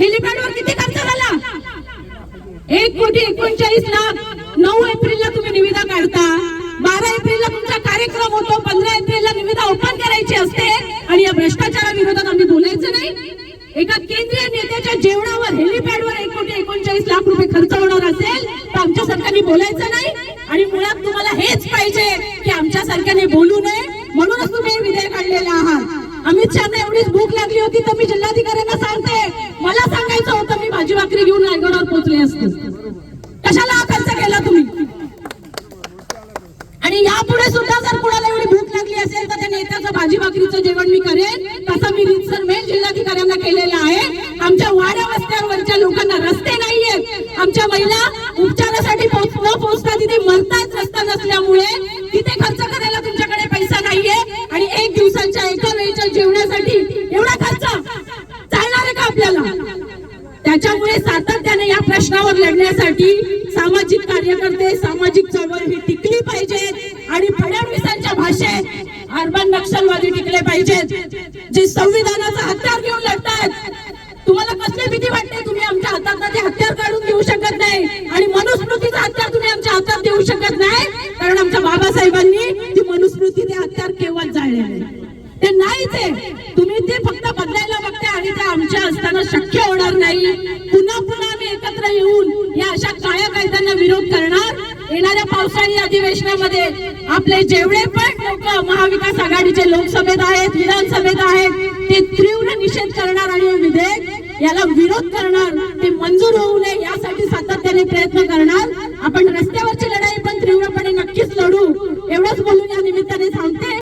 हेलिपॅडवर किती खर्च झाला? एक कोटी एकोणचाळीस लाख. नऊ एप्रिलला तुम्ही निविदा काढता. बारा एप्रिलला तुमचा कार्यक्रम होतो. पंधरा एप्रिलला निविदा ओपन करायची असते. आणि या भ्रष्टाचाराविरोधात आम्ही बोलायचं नाही. एका केंद्रीय नेत्याच्या जेवणावर हेलिपॅडवर एक कोटी एकोणचाळीस लाख रुपये खर्च होणार असेल तर आमच्या सरकारने बोलायचं नाही. आणि मुळात तुम्हाला हेच पाहिजे की आमच्या सरकारने बोलू नये. म्हणूनच तुम्ही हे विधेयक आणलेलं आहात. अमित शहाना एवढीच भूक लागली होती तर मी जिल्हाधिकाऱ्यांना सांगते. मला सांगायचं होतं मी भाजी भाकरी घेऊन रायगडावर पोहोचले असते. कशाला खर्च केला तुम्ही? आणि यापुढे सुद्धा जर कुणाला एवढी भूक लागली असेल तर त्या नेत्याचं भाजी भाकरीचं जेवण मी करेन. तसं मी रितसर मेल जिल्हाधिकाऱ्यांना केलेलं आहे. आमच्या वाड्या वस्त्यांवरच्या लोकांना रस्ते नाहीयेत. आमच्या महिला उपचारासाठी न पोहोचता तिथे मरतात रस्ता नसल्यामुळे तिथे खर्च करायला तुमच्याकडे पैसा नाहीये. आणि एक दिवसांच्या एका वेळेच्या जेवणासाठी एवढा खर्च चालणार आहे का आपल्याला? त्याच्यामुळे सातत्याने या प्रश्नावर लढण्यासाठी सामाजिक कार्यकर्ते सामाजिक चळवळ ही टिकली पाहिजेत आणि फडणवीसांच्या भाषेत अर्बन नक्षलवादी टिकले पाहिजेत. जे संविधानाचा हत्यार घेऊन लढतात तुम्हाला कसली भीती वाटते? तुम्ही आमच्या हातात ते हत्यार काढून देऊ शकत नाही. आणि मनुस्मृतीचा हत्यार तुम्ही आमच्या हातात देऊ शकत नाही. कारण आमच्या बाबासाहेबांनी ती मनुस्मृती ते हत्यार केव्हाच जाळले आहे ते नाहीच आहे तुम्ही ते फक्त बदलायला बघते आणि ते आमच्या असताना शक्य होणार नाही. पुन्हा पुन्हा आम्ही एकत्र येऊन या अशा काळ्या कायद्यांना विरोध करणार. येणाऱ्या पावसाळी अधिवेशनामध्ये आपले जेवढे पण लोक महाविकास आघाडीचे लोकसभेत आहेत विधानसभेत आहेत ते तीव्र निषेध करणार आणि हे विधेयक याला विरोध करणार ते मंजूर होऊ नये यासाठी सातत्याने प्रयत्न करणार. आपण रस्त्यावरचे